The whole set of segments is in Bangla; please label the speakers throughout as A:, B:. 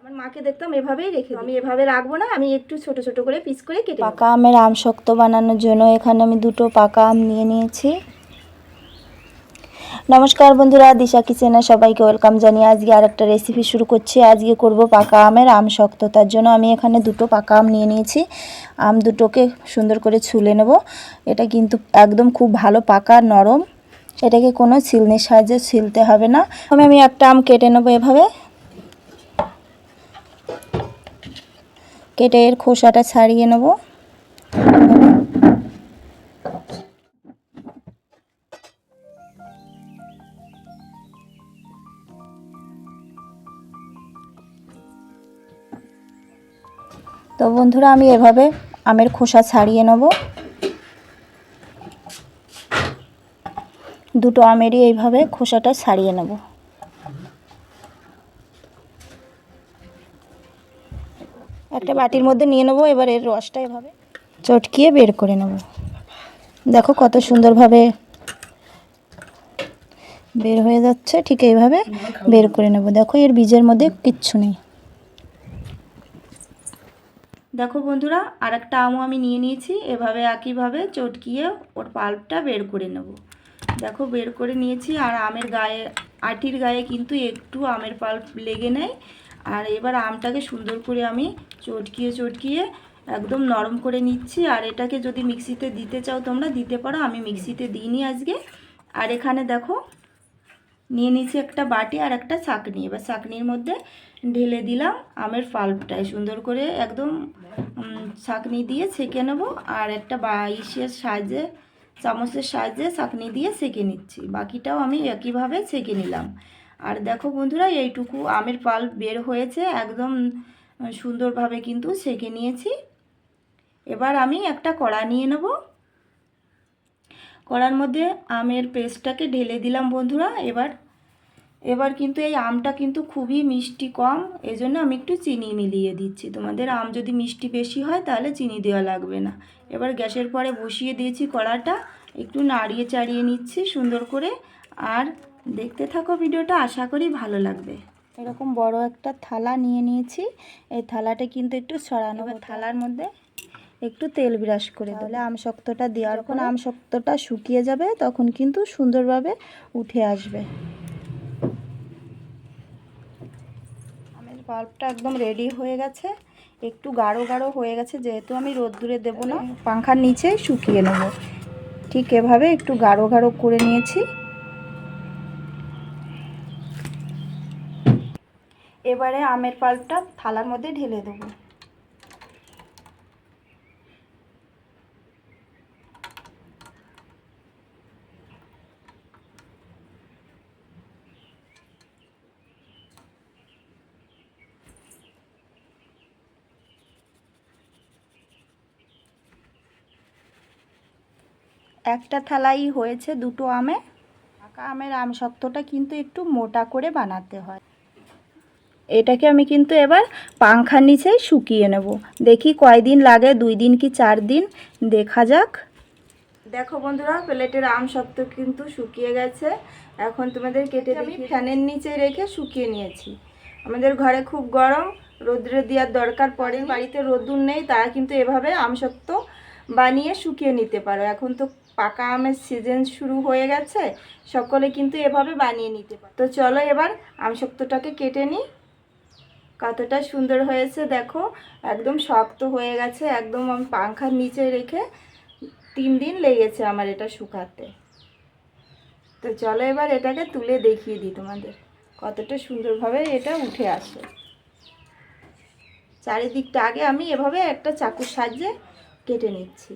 A: আমার মাকে দেখতাম এভাবেই রেখে আমি এভাবে রাখব না আমি একটু ছোট ছোট করে পিস করে কেটে
B: পাকা আমের আম শক্ত বানানোর জন্য এখানে আমি দুটো পাকা আম নিয়ে নিয়েছি। নমস্কার বন্ধুরা দিশা কিচেনে সবাইকে ওয়েলকাম জানিয়ে আজকে আর একটা রেসিপি শুরু করছি। আজকে করব পাকা আমের আম শক্ত তার জন্য। আমি এখানে দুটো পাকা আম নিয়ে নিয়েছি। আম দুটোকে সুন্দর করে ছুলে নেব। এটা কিন্তু একদম খুব ভালো পাকা নরম। এটাকে কোনো ছিলনির সাহায্যে ছিলতে হবে না। আমি আমি একটা আম কেটে নেব এভাবে। কেটে এর খোসাটা ছাড়িয়ে নেব। তো বন্ধুরা, আমি এভাবে আমের খোসা ছাড়িয়ে নেব। দুটো আমেরই এইভাবে খোসাটা ছাড়িয়ে নেব। একটা বাটির মধ্যে নিয়ে নেব, এবার এর রসটা এভাবে চটকিয়ে বের করে নেব। দেখো কত সুন্দরভাবে বের হয়ে যাচ্ছে, ঠিক এইভাবে বের করে নেব। দেখো এর বীজের মধ্যে কিচ্ছু নেই।
A: দেখো বন্ধুরা আর একটা আমও আমি নিয়ে নিয়েছি, এভাবে একইভাবে চটকিয়ে ওর পাল্পটা বের করে নেব। দেখো বের করে নিয়েছি, আর আমের গায়ে, আটির গায়ে কিন্তু একটু আমের পাল্প লেগে নেয় আর এবার আমটাকে সুন্দর করে আমি চটকিয়ে চটকিয়ে একদম নরম করে নিচ্ছি। আর এটাকে যদি মিক্সিতে দিতে চাও তোমরা, দিতে পারো। আমি মিক্সিতে দিইনি আজকে। আর এখানে দেখো, নিয়ে নিয়েছি একটা বাটি আর একটা ছাকনি এবার ছাকনির মধ্যে ঢেলে দিলাম আমের পাল্পটায় সুন্দর করে একদম ছাকনি দিয়ে সেঁকে নেব। আর একটা বা, ইসের সাহায্যে, চামচের সাহায্যে ছাকনি দিয়ে সেঁকে নিচ্ছি। বাকিটাও আমি একইভাবে সেঁকে নিলাম। আর দেখো বন্ধুরা, এইটুকু আমের পাল্প বের হয়েছে একদম সুন্দরভাবে কিন্তু সেঁকে নিয়েছি। এবার আমি একটা কড়া নিয়ে নেব। কড়ার মধ্যে আমের পেস্টটাকে ঢেলে দিলাম বন্ধুরা, এবার এবার কিন্তু এই আমটা কিন্তু খুবই মিষ্টি কম, এজন্য আমি একটু চিনি মিলিয়ে দিচ্ছি। তোমাদের আম যদি মিষ্টি বেশি হয়, তাহলে চিনি দেওয়া লাগবে না। এবার গ্যাসের পরে বসিয়ে দিয়েছি কড়াটা, একটু নাড়িয়ে চাড়িয়ে নিচ্ছি সুন্দর করে, আর দেখতে থাকো ভিডিওটা আশা করি ভালো লাগবে।
B: এরকম বড় একটা থালা নিয়ে নিয়েছি। এই থালাটা কিন্তু একটু ছড়ানো থালার মধ্যে একটু তেল ব্রাশ করে দিলে আম শক্তটা দেওয়ার পর আম শক্তটা শুকিয়ে যাবে তখন কিন্তু সুন্দরভাবে উঠে আসবে। আমের পাল্পটা একদম রেডি হয়ে গেছে। একটু গাঢ় গাঢ় হয়ে গেছে যেহেতু আমি রোদ্দুরে দেবো না পাংখার নিচে শুকিয়ে নেব। ঠিক এভাবে একটু গাঢ় গাঢ় করে নিয়েছি। এবারে আমের পাল্পটা থালার মধ্যে ঢেলে দেবো। একটা থালাই হয়েছে দুটো আমে। পাকা আমের আম শক্তটা কিন্তু একটু মোটা করে বানাতে হয়। এটাকে আমি কিন্তু এবার পাংখার নিচেই শুকিয়ে নেব। দেখি কয়দিন লাগে দুই দিন কি চার দিন? দেখা যাক।
A: দেখো বন্ধুরা প্লেটের আম শক্ত কিন্তু শুকিয়ে গেছে। এখন তোমাদের কেটে আমি ফ্যানের নিচে রেখে শুকিয়ে নিয়েছি। আমাদের ঘরে খুব গরম রোদ্রে দেওয়ার দরকার পড়ে বাড়িতে রোদ্দুর নেই তারা কিন্তু এভাবে আম শক্ত বানিয়ে শুকিয়ে নিতে পারো। এখন তো পাকা আমের সিজন শুরু হয়ে গেছে সকলে কিন্তু এভাবে বানিয়ে নিতে পারো। তো চলো এবার আম শক্তটাকে কেটে নিই। কতটা সুন্দর হয়েছে, দেখো। একদম শক্ত হয়ে গেছে, একদম আমি পাংখার নিচে রেখে তিন দিন লেগেছে আমার এটা শুকাতে। তো চলো এবার এটাকে তুলে দেখিয়ে দিই তোমাদের, কতটা সুন্দরভাবে এটা উঠে আসে। চারিদিকটা আগে আমি এভাবে একটা চাকুর সাহায্যে কেটে নিচ্ছি।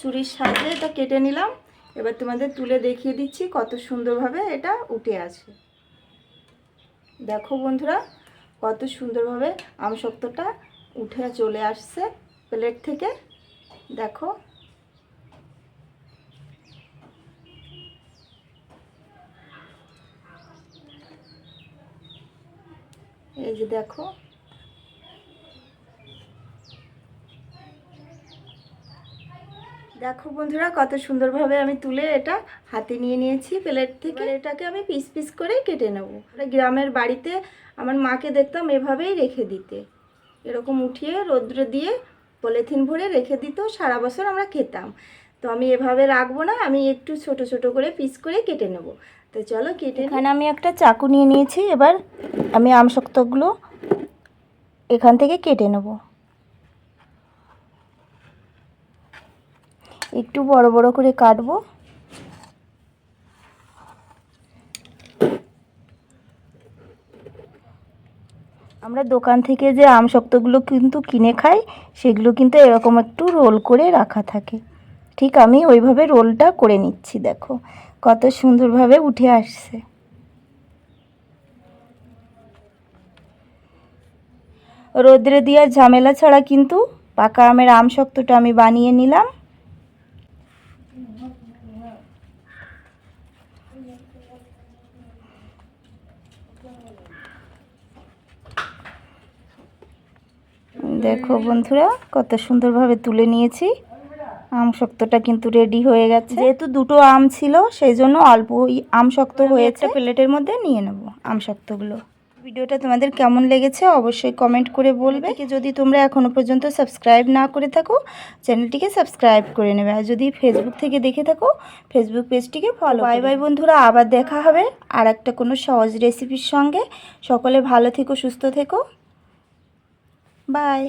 A: ছুরির সাহায্যে এটা কেটে নিলাম। এবার তোমাদের তুলে দেখিয়ে দিচ্ছি কত সুন্দরভাবে এটা উঠে আছে। দেখো বন্ধুরা, কত সুন্দরভাবে আমশক্তটা উঠে চলে আসছে প্লেট থেকে। দেখো। এই যে দেখো।
B: দেখো বন্ধুরা কত সুন্দরভাবে আমি তুলে এটা হাতে নিয়ে নিয়েছি প্লেট থেকে। এটাকে আমি পিস পিস করে কেটে নেব। গ্রামের বাড়িতে আমার মাকে দেখতাম এভাবেই রেখে দিতে। এরকম উঠিয়ে রৌদ্রে দিয়ে পলিথিন ভরে রেখে দিত সারা বছর আমরা খেতাম। তো আমি এভাবে রাখব না আমি একটু ছোট ছোট করে পিস করে কেটে নেব। তো চলো কেটে
A: এখানে আমি একটা চাকু নিয়ে নিয়েছি এবার আমি আম শক্তগুলো এখান থেকে কেটে নেব। একটু বড় বড় করে কাটবো। আমরা দোকান থেকে যে আম শক্তগুলো কিন্তু কিনে খাই, সেগুলো কিন্তু এরকম একটু রোল করে রাখা থাকে। ঠিক আমি ওইভাবে রোলটা করে নিচ্ছি, দেখো। কত সুন্দরভাবে উঠে আসছে। রোদ্রে দেওয়ার ঝামেলা ছাড়া কিন্তু পাকা আমের আম শক্তটা আমি বানিয়ে নিলাম। দেখো বন্ধুরা কত সুন্দরভাবে তুলে নিয়েছি। আম শক্তটা কিন্তু রেডি হয়ে গেছে। যেহেতু দুটো আম ছিল সেই জন্য অল্প আম শক্ত হয়েছে। প্লেটের মধ্যে নিয়ে নেব আম শক্তগুলো ভিডিওটা তোমাদের কেমন লেগেছে অবশ্যই কমেন্ট করে বলবে। যদি তোমরা এখনও পর্যন্ত সাবস্ক্রাইব না করে থাকো চ্যানেলটিকে সাবস্ক্রাইব করে নেবে। আর যদি ফেসবুক থেকে দেখে থাকো ফেসবুক পেজটিকে ফলো বাই বাই বন্ধুরা আবার দেখা হবে আর একটা কোনো সহজ রেসিপির সঙ্গে। সকলে ভালো থেকো সুস্থ থেকো। বাই